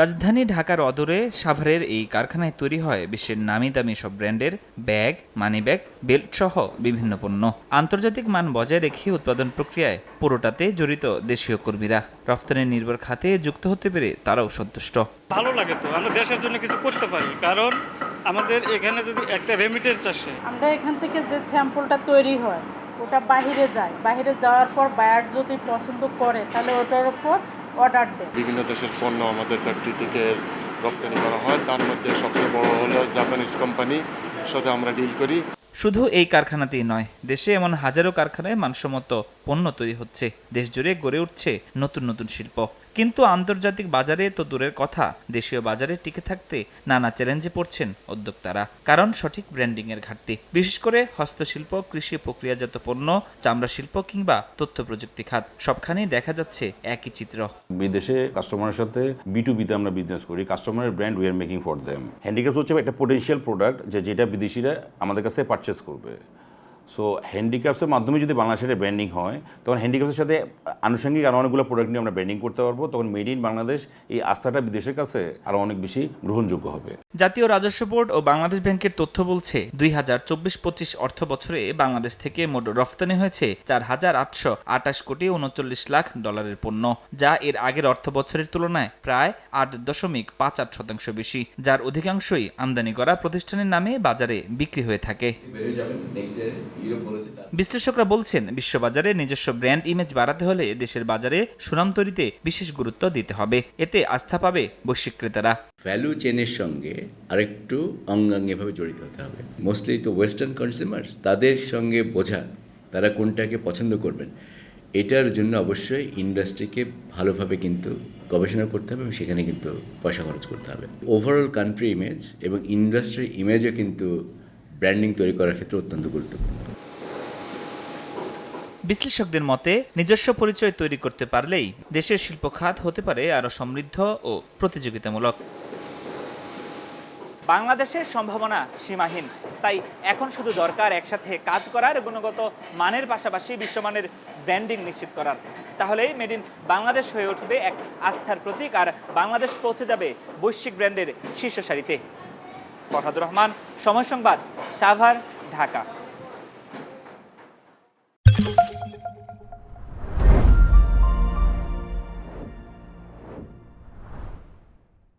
রাজধানী ঢাকার অদূরে সাভারের এই কারখানায় তৈরি হয় বিশ্বের নামি দামি সব ব্র্যান্ডের ব্যাগ মানিব্যাগ বেল্ট সহ বিভিন্ন পণ্য। আন্তর্জাতিক মান বজায় রেখে উৎপাদন প্রক্রিয়ায় পুরোটাতে জড়িত দেশীয় কর্মীরা। রফতানি নির্ভর খাতে যুক্ত হতে পেরে তারাও সন্তুষ্ট। ভালো লাগে তো আমরা দেশের জন্য কিছু করতে পারি। কারণ আমাদের এখানে যদি একটা রেমিটেন্স আসে। আমরা এখান থেকে যে স্যাম্পলটা তৈরি হয় ওটা বাইরে যায়। বাইরে যাওয়ার পর বায়ার যদি পছন্দ করে তাহলে ওটার উপর অর্ডার দেয়। বিভিন্ন দেশের পণ্য আমাদের ফ্যাক্টরি থেকে রপ্তানি করা হয়। তার মধ্যে সবচেয়ে বড় হলো জাপানিজ কোম্পানি সাথে আমরা ডিল করি। শুধু এই কারখানাতেই নয় দেশে এমন হাজারো কারখানায় মানসম্মত পণ্য তৈরি হচ্ছে। দেশ জুড়ে গড়ে উঠছে নতুন নতুন শিল্প। কিন্তু আন্তর্জাতিক বাজারে তো দূরের কথা। দেশীয় বাজারে টিকে থাকতে নানা চ্যালেঞ্জে পড়ছেন উদ্যোক্তারা, কারণ সঠিক ব্র্যান্ডিং এর ঘাটতি। বিশেষ করে হস্তশিল্প, কৃষি প্রক্রিয়াজাত পণ্য, চামড়া শিল্প কিংবা তথ্য প্রযুক্তি খাত, সবখানেই দেখা যাচ্ছে একই চিত্র। বিদেশে কাস্টমারের সাথে বি টু বিতে আমরা বিজনেস করি কাস্টমারের brand we are making for them handicraft হচ্ছে একটা পোটেনশিয়াল প্রোডাক্ট যে যেটা বিদেশিরা আমাদের কাছে পারচেস করবে। সো হ্যান্ডিক্রাফটসের মাধ্যমে যদি বাংলাদেশের ব্র্যান্ডিং হয় তখন হ্যান্ডিক্রাফটের সাথে আনুষঙ্গিক আরও অনেকগুলো প্রোডাক্ট নিয়ে আমরা ব্র্যান্ডিং করতে পারব তখন মেড ইন বাংলাদেশ এই আস্থাটা বিদেশের কাছে আরও অনেক বেশি গ্রহণযোগ্য হবে। জাতীয় রাজস্ব বোর্ড ও বাংলাদেশ ব্যাংকের তথ্য বলছে দুই হাজার চব্বিশ পঁচিশ অর্থ বছরে বাংলাদেশ থেকে মোট রফতানি হয়েছে চার হাজার আটশো আটাশ কোটি উনচল্লিশ লাখ ডলারের পণ্য যা এর আগের অর্থ বছরের তুলনায় প্রায় আট দশমিক পাঁচ আট শতাংশ বেশি যার অধিকাংশই আমদানি করা প্রতিষ্ঠানের নামে বাজারে বিক্রি হয়ে থাকে। বিশ্লেষকরা বলছেন বিশ্ববাজারে নিজস্ব ব্র্যান্ড ইমেজ বাড়াতে হলে দেশের বাজারে সুনাম তৈরিতে বিশেষ গুরুত্ব দিতে হবে। এতে আস্থা পাবে বৈশ্বিক ক্রেতারা ভ্যালু চেনের সঙ্গে আরেকটু অঙ্গাঙ্গিভাবে জড়িত হতে হবে। মোস্টলি তো ওয়েস্টার্ন কনজিউমার তাদের সঙ্গে বোঝা তারা কোনটাকে পছন্দ করবেন এটার জন্য অবশ্যই ইন্ডাস্ট্রিকে ভালোভাবে কিন্তু গবেষণা করতে হবে এবং সেখানে কিন্তু পয়সা খরচ করতে হবে। ওভারঅল কান্ট্রি ইমেজ এবং ইন্ডাস্ট্রি ইমেজও কিন্তু ব্র্যান্ডিং তৈরি করার ক্ষেত্রে অত্যন্ত গুরুত্বপূর্ণ। বিশ্লেষকদের মতে নিজস্ব পরিচয় তৈরি করতে পারলেই দেশের শিল্প খাত হতে পারে আরও সমৃদ্ধ ও প্রতিযোগিতামূলক। বাংলাদেশের সম্ভাবনা সীমাহীন তাই এখন শুধু দরকার একসাথে কাজ করার গুণগত মানের পাশাপাশি বিশ্বমানের ব্র্যান্ডিং নিশ্চিত করার। তাহলেই মেড ইন বাংলাদেশ হয়ে উঠবে এক আস্থার প্রতীক আর বাংলাদেশ পৌঁছে যাবে বৈশ্বিক ব্র্যান্ডের শীর্ষ সারিতে ফরহাদুর রহমান সময় সংবাদ। सावर ढाका।